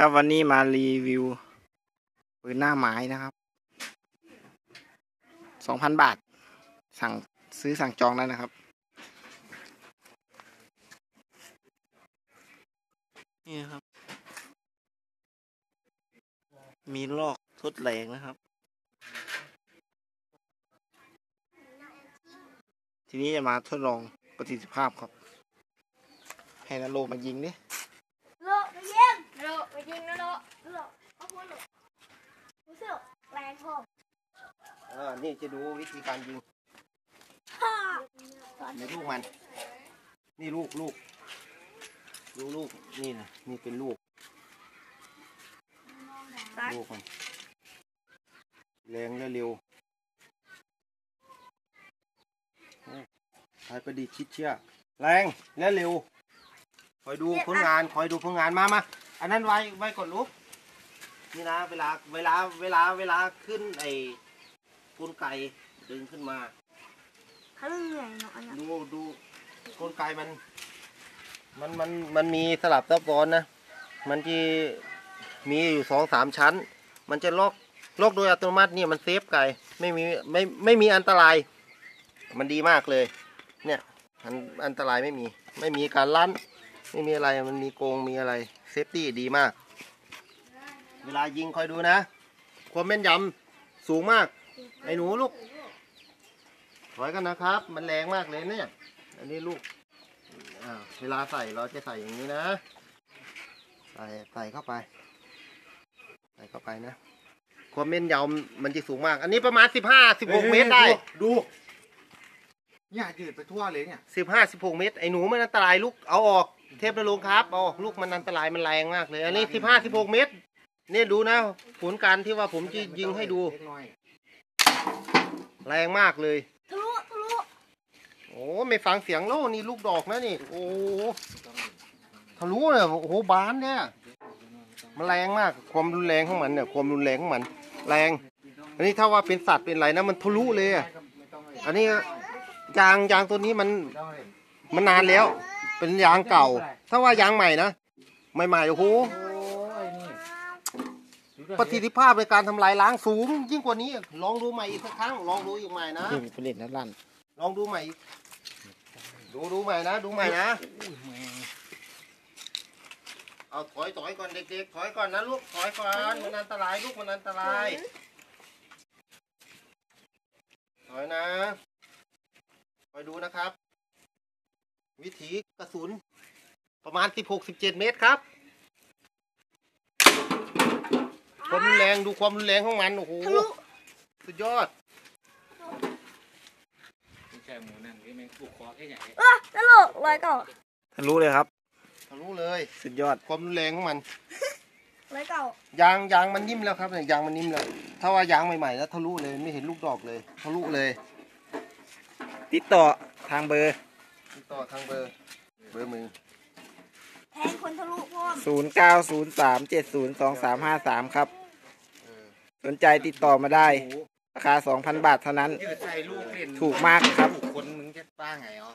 ครับวันนี้มารีวิวปืนหน้าไม้นะครับ สองพันบาท สั่งซื้อสั่งจองได้นะครับ นี่ครับ มีลอกทดแรงนะครับ ทีนี้จะมาทดลองประสิทธิภาพครับ ให้นาโลมายิงดิ โลไปยิงนะโลโลเอาหัวโลรู้สึกแรงพออ่านี่จะดูวิธีการยิงฮ่าในลูกมัน นี่ลูกลูกดูลูกนี่นะนี่เป็นลูกลูกมันแรงและเร็วโอ้ทายประดิษฐ์ชิดเชี่ยแรงและเร็ว คอยดูผลงาน คอยดูผลงานมามา อันนั้นไว้ไว้ก่อนลูกนี่นะเวลาเวลาเวลาเวลาขึ้นไอ้กลไกดึงขึ้นมาเขาเหนื่อยเนาะอันนั้นดูดูกลไกมัน มันมันมันมีสลับซับซ้อนนะ มันที่มีอยู่สองสามชั้น มันจะล็อกล็อกโดยอัตโนมัติเนี่ยมันเซฟไก่ไม่มีไม่ไม่มีอันตราย มันดีมากเลย เนี่ยอันอันตรายไม่มี ไม่มีการลั่น ไม่มีอะไรมันมีโกงมีอะไรเซฟตี้ดีมาก เวลายิงคอยดูนะ ความแม่นยำสูงมาก ไอ้หนูลูกถอยกันนะครับ มันแรงมากเลยเนี่ย อันนี้ลูกอ่าเวลาใส่เราจะใส่อย่างนี้นะ ใส่ใส่เข้าไป ใส่เข้าไปนะ ความเม่นยำมันจะสูงมาก อันนี้ประมาณสิบห้าสิบหกเมตรได้ ดูเนี่ยยืดไปทั่วเลยเนี่ยสิบห้าสิบหกเมตร ไอ้หนูมันอันตรายลูก เอาออก เทพนรงค์ครับเอาออกลูกมันอันตรายมันแรงมากเลย อันนี้สิบห้าสิบหกเมตร เนี่ยดูนะ ผลการที่ว่าผมจะยิงให้ดูเล็กน้อยแรงมากเลย ทะลุทะลุโอ้ไม่ฟังเสียงโล่นี่ลูกดอกนะนี่ โอ้ทะลุเนี่ยโอ้โหบานเนี่ย มันแรงมาก ความรุนแรงของมันเนี่ย ความรุนแรงของมัน แรง อันนี้ถ้าว่าเป็นสัตว์เป็นอะไรนะมันทะลุเลยอะไม่ต้องเลยอันนี้ยางยางตัวนี้มันไม่ต้องเลยมันนานแล้ว เป็นยางเก่า ถ้าว่ายางใหม่นะ ใหม่ๆ โอ้โหโอ้ยนี่ประสิทธิภาพในการทำลายล้างสูง ยิ่งกว่านี้ ลองดูใหม่อีกสักครั้ง ลองดูอีกใหม่นะ ผลิตนัดลั่น ลองดูใหม่อีกดูดูใหม่นะ ดูใหม่นะ เอาถอยถอยก่อนเด็กๆ ถอยก่อนนะลูก ถอยก่อน มันอันตรายลูก มันอันตราย ถอยนะคอยดูนะครับ วิถีกระสุนประมาณ 16-17 เมตรครับความรุนแรงดูความรุนแรงของมัน โอ้โหทะลุสุดยอดไม่ใช่หมูนั่นที่แม่งปลูกคอแค่ใหญ่เออตลกร้อยเก่าทะลุเลยครับ ทะลุเลย สุดยอด ความรุนแรงของมันร้อยเก่า ยางยางมันนิ่มแล้วครับเนี่ยยางมันนิ่มแล้ว ถ้าว่ายางใหม่ๆแล้วทะลุเลยไม่เห็นลูกดอกเลย ทะลุเลย ติดต่อทางเบอร์ ติดต่อทางเบอร์เบอร์มือแทงคนทะลุพร้อม0 9 0 3 7 0 2 3 5 3ครับ เออสนใจติดต่อมาได้โอ้โหราคา2,000บาทเท่านั้น ยืดใส่ลูกเล่นถูกมากครับ ถูกคนมึงจะป้าไงอ๋อ